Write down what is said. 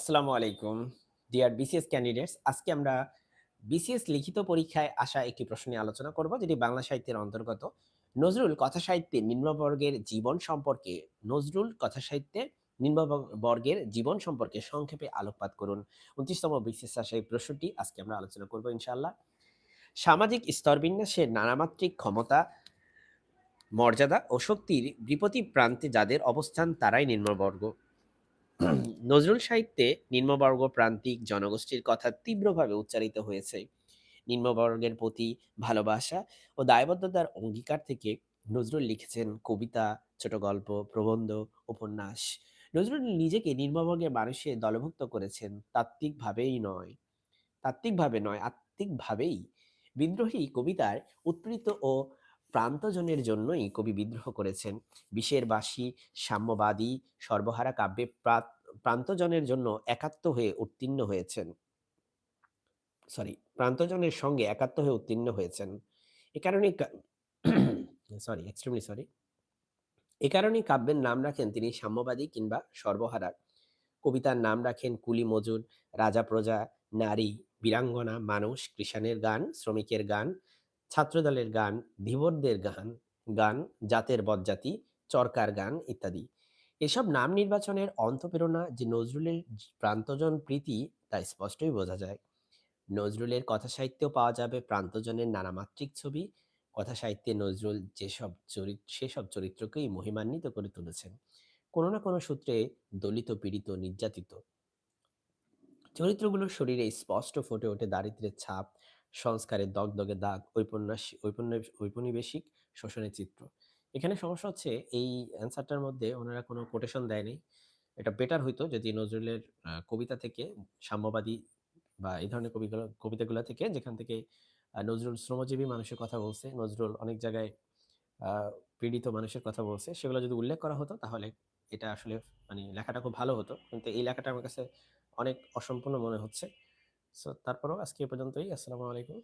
আসসালামু আলাইকুম। Deer BCS candidates আজকে আমরা বিসিএস লিখিত পরীক্ষায় আসা একটি প্রশ্ন নিয়ে আলোচনা করব, যেটি বাংলা সাহিত্যের অন্তর্গত। নজরুল কথা সাহিত্যে নিম্নবর্গের জীবন সম্পর্কে, নজরুল কথা সাহিত্যে নিম্নবর্গের জীবন সম্পর্কে সংক্ষেপে আলোকপাত করুন। উনত্রিশতম বিসিএস আসা এই প্রশ্নটি আজকে আমরা আলোচনা করব ইনশাআল্লাহ। সামাজিক স্তরবিন্যাসের নানামাত্রিক ক্ষমতা, মর্যাদা ও শক্তির বিপতি প্রান্তে যাদের অবস্থান তারাই নিম্নবর্গ। নজরুল সাহিত্যে নিম্নবর্গ প্রান্তিক জনগোষ্ঠীর কথা তীব্রভাবে উচ্চারিত হয়েছে। নিম্নবর্গের প্রতি ভালোবাসা ও দায়বদ্ধতার অঙ্গীকার থেকে নজরুল লিখেছেন কবিতা, ছোট গল্প, প্রবন্ধ, উপন্যাস। নজরুল নিজেকে নিম্নবর্গের মানুষে দলভুক্ত করেছেন তাত্ত্বিকভাবেই নয়। তাত্ত্বিকভাবে নয় আত্মিকভাবেই বিদ্রোহী কবিতার উৎপীড়িত ও প্রান্তজনের জন্যই কবি বিদ্রোহ করেছেন। বিষের বাসী, সাম্যবাদী, সর্বহারা কাব্যে প্রান্তজনের জন্য একাত্ম হয়ে উত্তীর্ণ হয়েছেন। সরি প্রান্তজনের সঙ্গে একাত্ম হয়ে উত্তীর্ণ হয়েছেন। এ কারণে সরি এক্সট্রিমলি সরি এ কারণেই কাব্যের নাম রাখেন তিনি সাম্যবাদী কিংবা সর্বহারা। কবিতার নাম রাখেন কুলি মজুর, রাজা প্রজা, নারী, বীরাঙ্গনা, মানুষ, কৃষাণের গান, শ্রমিকের গান ছাত্রদলের গান, ধীবরদের গান গান, জাতের বদজাতি, চরকার গান ইত্যাদি। এসব নাম নির্বাচনের অন্তঃপ্রেরণা যে নজরুলের প্রান্তজন প্রীতি, তা স্পষ্টই বোঝা যায়। নজরুলের কথা সাহিত্যেও পাওয়া যাবে প্রান্তজনের নানামাত্রিক ছবি। কথা সাহিত্যে নজরুল যেসব চরিত্র সেসব চরিত্রকেই মহিমান্বিত করে তুলেছেন। কোনো না কোনো সূত্রে দলিত, পীড়িত, নির্যাতিত। চরিত্রগুলোর শরীরে স্পষ্ট ফুটে ওঠে দারিদ্র্যের ছাপ সংস্কারের দগদগে দাগ, ঔপন্যাস, ঔপন্যাস- ঔপনিবেশিক শোষণের চিত্র। এখানে সমস্যা হচ্ছে এই অ্যান্সারটার মধ্যে ওনারা কোনো কোটেশন দেয়নি এটা বেটার হইতো যদি নজরুলের কবিতা থেকে, সাম্যবাদী বা এই ধরনের কবিগুলো, কবিতাগুলো থেকে, যেখান থেকে নজরুল শ্রমজীবী মানুষের কথা বলছে, নজরুল অনেক জায়গায় পীড়িত মানুষের কথা বলছে, সেগুলো যদি উল্লেখ করা হতো তাহলে এটা আসলে মানে লেখাটা খুব ভালো হতো। কিন্তু এই লেখাটা আমার কাছে অনেক অসম্পূর্ণ মনে হচ্ছে। সো তারপরেও আজকে এ পর্যন্তই। আসসালামু আলাইকুম।